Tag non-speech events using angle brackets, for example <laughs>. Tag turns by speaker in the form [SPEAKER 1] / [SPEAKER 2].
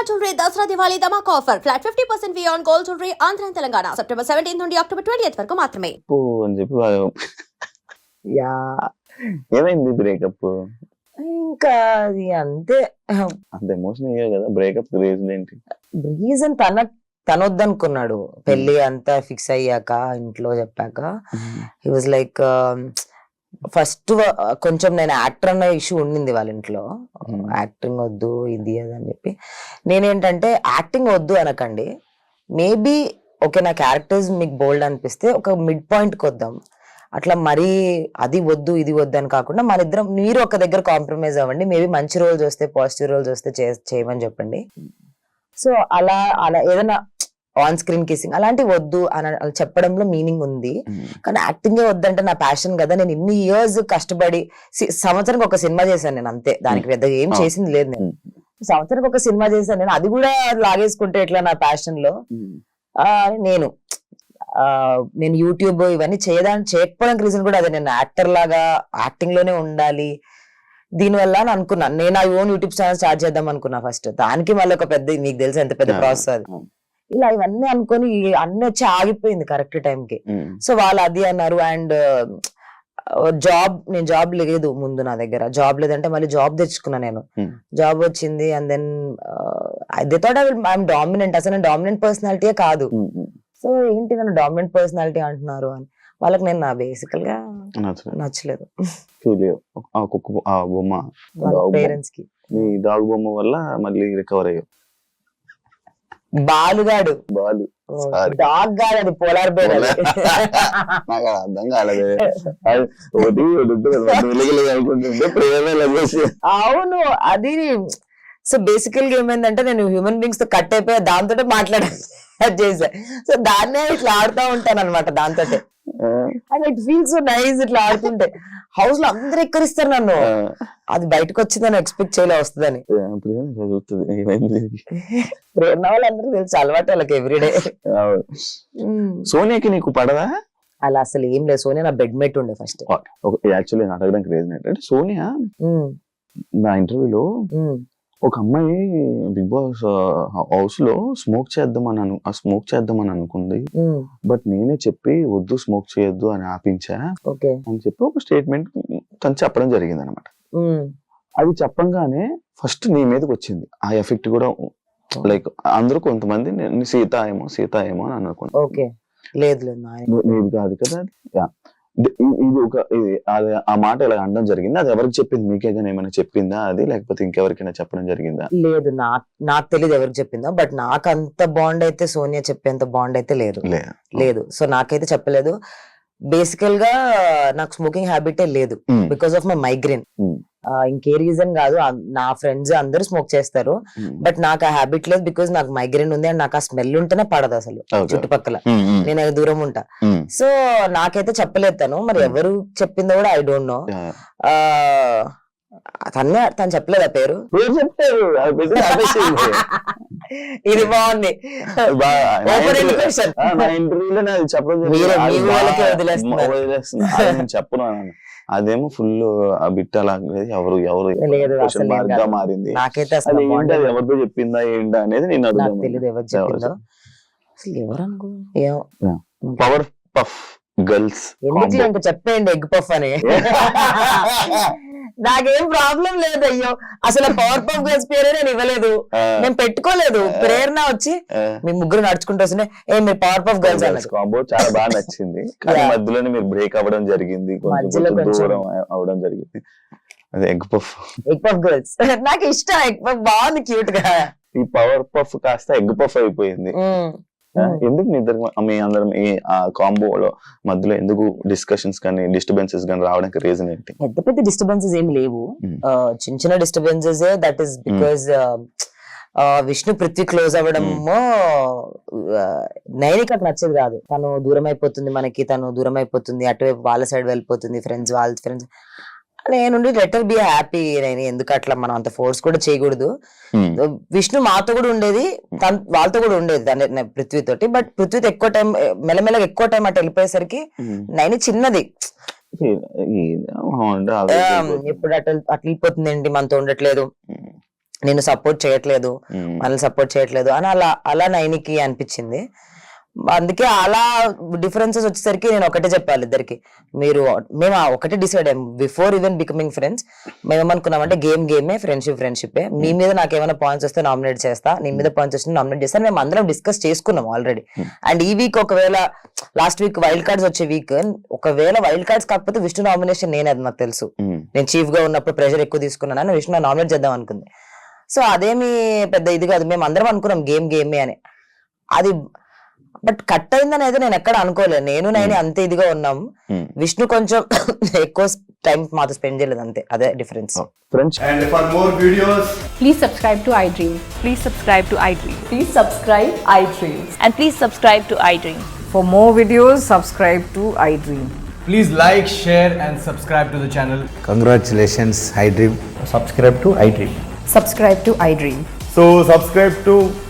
[SPEAKER 1] అమ్మా jewellery Dasara Diwali ధమాక్ offer. Flat fifty percent on gold jewellery Andhra Telangana. September seventeen నుండి October twenty వరకు మాత్రమే.
[SPEAKER 2] అని చెప్పి వాళ్ళు
[SPEAKER 3] యా.
[SPEAKER 2] ఏమైంది బ్రేకప్?
[SPEAKER 3] ఇంకా అది అంతే.
[SPEAKER 2] అంత ఎమోషన్ అయ్యావు కదా బ్రేకప్ రీజన్ ఏంటి?
[SPEAKER 3] రీజన్ తన తనొద్దనుకున్నాడు. పెళ్ళి అంతా ఫిక్స్ అయ్యాక ఇంట్లో చెప్పాక. హీ వాజ్ లైక్ ఫస్ట్ కొంచెం నేను యాక్టర్ అన్న ఇష్యూ ఉండింది వాళ్ళ ఇంట్లో. యాక్టింగ్ వద్దు ఇది అది అని చెప్పి. నేనేంటంటే యాక్టింగ్ వద్దు అనకండి. మేబీ ఓకే నా క్యారెక్టర్స్ మీకు బోల్డ్ అనిపిస్తే ఒక మిడ్ పాయింట్కి వద్దాం. అట్లా మరీ అది వద్దు ఇది వద్దు అని కాకుండా మన ఇద్దరం మీరు ఒక దగ్గర కాంప్రమైజ్ అవ్వండి. మేబీ మంచి రోల్స్ వస్తే పాజిటివ్ రోల్స్ వస్తే చేయమని చెప్పండి. సో అలా అలా ఏదైనా ఆన్ స్క్రీన్ కిసింగ్ అలాంటివి వద్దు అని చెప్పడంలో మీనింగ్ ఉంది. కానీ యాక్టింగ్ వద్దంటే నా ప్యాషన్ కదా. నేను ఇన్ని ఇయర్స్ కష్టపడి సంవత్సరానికి ఒక సినిమా చేశాను నేను అంతే. దానికి పెద్దగా ఏం
[SPEAKER 2] Oh.
[SPEAKER 3] చేసింది లేదు నేను. సంవత్సరానికి ఒక సినిమా చేశాను నేను. అది కూడా లాగేసుకుంటే ఎట్లా నా ప్యాషన్లో ఆ, నేను. నేను యూట్యూబ్ ఇవన్నీ చేయడానికి చేయకపోవడానికి రీజన్ కూడా అదే. నేను యాక్టర్ లాగా యాక్టింగ్లోనే ఉండాలి. దీనివల్ల అని అనుకున్నాను. నేను ఆ ఓన్ యూట్యూబ్ ఛానల్ స్టార్ట్ చేద్దాం అనుకున్నా ఫస్ట్ దానికి మళ్ళీ ఒక పెద్ద మీకు తెలుసు ఎంత పెద్ద. ప్రాసెస్ అది. ఇలా ఇవన్నీ అనుకొని అన్ని వచ్చి ఆగిపోయింది కరెక్ట్కి. సో వాళ్ళు అది అన్నారు అండ్ జాబ్ నేను జాబ్ లేదు ముందు నా దగ్గర. జాబ్ లేదంటే మళ్ళీ జాబ్ తెచ్చుకున్నా నేను. జాబ్ వచ్చింది and then they thought I will I'm dominant అసలు నేను డామినెంట్ పర్సనాలిటీయే కాదు. సో ఏంటి నన్ను డామినెంట్ పర్సనాలిటీ అంటున్నారు అని. వాళ్ళకి నేను నా బేసికల్గా నచ్చలేదు.
[SPEAKER 2] బొమ్మ పేరెంట్స్కి. డాగ్ బొమ్మ వల్ల మళ్ళీ రికవర్ అయ్యావు.
[SPEAKER 3] బాలుగాడు.
[SPEAKER 2] బాలు.
[SPEAKER 3] డాగ్ గాడు అది పోలార్ బేర్. <laughs>
[SPEAKER 2] నాకు అర్థం కాలేదు. ఒకటి కదా, అనుకుంటుంటే
[SPEAKER 3] అవును అది. సో బేసికల్గా ఏమైందంటే నేను హ్యూమన్ బీయింగ్స్తో కట్ అయిపోయా దాంతో మాట్లాడ చేసా. సో దాన్నే ఇట్లా ఆడుతూ ఉంటాను అనమాట దాంతో and it feels so nice ఇట్లా ఆడుతుంటే. హౌస్లో అందరు ఎక్కరిస్తారు నన్ను. అది బయటకు వచ్చిందని ఎక్స్పెక్ట్ చేయలే వస్తుందని. ప్రేరణ వాళ్ళందరూ తెలుసు అలవాటు వాళ్ళకి ఎవ్రీడే.
[SPEAKER 2] సోనియాకి నీకు పడదా?
[SPEAKER 3] అలా అసలు ఏం లేదు సోనియా నా బెడ్ మేట్ ఉండే ఫస్ట్
[SPEAKER 2] యాక్చువల్లీ నేను అడగడానికి రీజన్ ఏంటంటే సోనియా నా ఇంటర్వ్యూలో ఒక అమ్మాయి బిగ్ బాస్ హౌస్లో స్మోక్ చేద్దామని అను ఆ స్మోక్ చేద్దామని అనుకుంది. బట్ నేనే చెప్పి వద్దు స్మోక్ చేయొద్దు అని ఆపించా. అని చెప్పి ఒక స్టేట్మెంట్ తను చెప్పడం జరిగింది అనమాట అది చెప్పంగానే ఫస్ట్ నీ మీదకి వచ్చింది. ఆ ఎఫెక్ట్ కూడా లైక్ అందరూ కొంతమంది నేను సీత ఏమో సీత ఏమో అని అనుకున్నాను.
[SPEAKER 3] ఓకే. లేదు
[SPEAKER 2] కాదు కదా. ఇది ఒక ఇది ఆ మాట ఇలా అనడం జరిగింది? అది ఎవరికి చెప్పింది? మీకే కానీ ఏమైనా చెప్పిందా అది? లేకపోతే ఇంకెవరికైనా చెప్పడం జరిగిందా?
[SPEAKER 3] లేదు నాకు నాకు తెలియదు ఎవరికి చెప్పిందో బట్ నాకు అంత బాండ్ అయితే సోనియా చెప్పేంత బాండ్ అయితే లేదు. లేదు. సో నాకైతే చెప్పలేదు. బేసికల్గా నాకు స్మోకింగ్ హ్యాబిటే లేదు. Because of my migraine. ఇంకే రీజన్ కాదు. నా ఫ్రెండ్స్ అందరూ స్మోక్ చేస్తారు. బట్ నాకు ఆ హ్యాబిట్ లేదు బికాస్ నాకు మైగ్రేన్ ఉంది అండ్ నాకు ఆ స్మెల్ ఉంటేనే పడదు అసలు. చుట్టుపక్కల.
[SPEAKER 2] ఉమ్, ఉమ్,
[SPEAKER 3] నేను అది దూరం ఉంటా. సో నాకైతే చెప్పలేదు తను. మరి
[SPEAKER 2] Hmm.
[SPEAKER 3] ఎవరు చెప్పిందో కూడా ఐ డోంట్ నో
[SPEAKER 2] యా.
[SPEAKER 3] తనే తను చెప్పలేదు ఆ పేరు. <laughs> ఇది బాగుంది.
[SPEAKER 2] చెప్పను. అదేమో ఫుల్ ఆ బిట్ అలా. ఎవరు ఎవరు. మారింది.
[SPEAKER 3] నాకైతే అసలు
[SPEAKER 2] ఎవరితో చెప్పిందా ఏంటా అనేది నేను
[SPEAKER 3] నాకు
[SPEAKER 2] అడుగుతాను
[SPEAKER 3] తెలియదు ఎవరు చెప్పిందో. అసలు ఎవరు అనుకో? ఏమో.
[SPEAKER 2] పవర్ పఫ్ గర్ల్స్
[SPEAKER 3] చెప్పేయండి ఎగ్ పఫ్ అని? నాకేం ప్రాబ్లం లేదు అయ్యో. అసలు పవర్ పఫ్ గర్ల్స్ పేరే నేను ఇవ్వలేదు. నేను పెట్టుకోలేదు. ప్రేరణ వచ్చి మీ ముగ్గురు నడుచుకుంటూ వస్తుంటే ఏ మీరు పవర్ పఫ్ గర్ల్స్
[SPEAKER 2] కాంబో చాలా బాగా నచ్చింది. <laughs> కానీ. మధ్యలోనే మీరు బ్రేక్ అవ్వడం జరిగింది. దూరం అవడం జరిగింది. అది egg puff
[SPEAKER 3] egg puff girls <laughs> నాకు ఇష్టం ఎగ్ పఫ్ బాగుంది క్యూట్గా.
[SPEAKER 2] ఈ పవర్ పఫ్ కాస్త ఎగ్ పఫ్ అయిపోయింది. ఎందుకు మీ ఇద్దరు మీ అందరం ఈ కాంబోలో మధ్యలో ఎందుకు డిస్కషన్స్ కానీ డిస్టర్బెన్సెస్ కానీ రావడానికి రీజన్ ఏంటి?
[SPEAKER 3] పెద్ద పెద్ద డిస్టర్బెన్సెస్ ఏమి లేవు.
[SPEAKER 2] Mm.
[SPEAKER 3] ఆ, చిన్న చిన్న disturbances that is because Vishnu Prithvi close అవ్వడము నైనికకు నచ్చేది కాదు. తను దూరం అయిపోతుంది మనకి తను దూరం అయిపోతుంది అటువైపు వాళ్ళ సైడ్ వెళ్ళిపోతుంది ఫ్రెండ్స్ వాళ్ళ ఫ్రెండ్స్ నేను లెటర్ బి హ్యాపీ నేను ఎందుకు అట్లా మనం అంత ఫోర్స్ కూడా చేయకూడదు. విష్ణు మాతో కూడా ఉండేది తన వాళ్ళతో కూడా ఉండేది దాని నా పృథ్వీ తోటి బట్ పృథ్వీతో ఎక్కువ టైం మెల్లమెల్లగా ఎక్కువ టైం అటు వెళ్ళిపోయేసరికి నైని చిన్నది.
[SPEAKER 2] అంటే
[SPEAKER 3] ఇప్పుడు అట్లా అట్లా వెళ్ళిపోతుంది ఏంటి మనతో ఉండట్లేదు. నేను సపోర్ట్ చేయట్లేదు. మనల్ని సపోర్ట్ చేయట్లేదు అని అలా అలా నైనికి అనిపించింది. అందుకే అలా డిఫరెన్సెస్ వచ్చేసరికి నేను ఒకటే చెప్పాలి ఇద్దరికి. మీరు మేము ఒకటే డిసైడ్ అయ్యాం. బిఫోర్ ఈవెన్ బికమింగ్ ఫ్రెండ్స్ మేము ఏమనుకున్నామంటే గేమ్ గేమే ఫ్రెండ్షిప్ ఫ్రెండ్షిప్ మీ మీద నాకు ఏమైనా పాయింట్స్ వస్తే నామినేట్ చేస్తా. నీ మీద పాయింట్స్ వస్తే నామినేట్ చేస్తా. మేము అందరం డిస్కస్ చేసుకున్నాం ఆల్రెడీ అండ్ ఈ వీక్ ఒకవేళ లాస్ట్ వీక్ వైల్డ్ కార్డ్స్ వచ్చే వీక్ ఒకవేళ వైల్డ్ కార్డ్స్ కాకపోతే విష్ణు నామినేషన్ నేనే అది నాకు తెలుసు.
[SPEAKER 2] ఉమ్.
[SPEAKER 3] నేను చీఫ్గా ఉన్నప్పుడు ప్రెషర్ ఎక్కువ తీసుకున్నాను విష్ణు నామినేట్ చేద్దాం అనుకుంది. సో అదేమి పెద్ద ఇది కాదు. మేము అందరం అనుకున్నాం గేమ్ గేమే అని. అది బట్ కట్ అయిందని అయితే నేను ఎక్కడ అనుకోలేదు నేను నేను అంతే ఇదిగా ఉన్నాం
[SPEAKER 2] Hmm.
[SPEAKER 3] విష్ణు కొంచెం ఎక్కువ టైం మాతో స్పెండ్ చేయలేదు అంతే అదే difference
[SPEAKER 2] friends
[SPEAKER 4] And for more videos,
[SPEAKER 5] Please subscribe to iDream.
[SPEAKER 6] Please subscribe to iDream.
[SPEAKER 5] Please subscribe iDream.
[SPEAKER 6] And please subscribe to iDream.
[SPEAKER 7] For more videos, subscribe to iDream.
[SPEAKER 4] please like, share, and subscribe to the channel.
[SPEAKER 8] Congratulations, iDream.
[SPEAKER 4] Subscribe to iDream.
[SPEAKER 5] Subscribe to iDream.
[SPEAKER 4] So, subscribe to iDream Media.
[SPEAKER 9] ఐ డ్రీమ్కి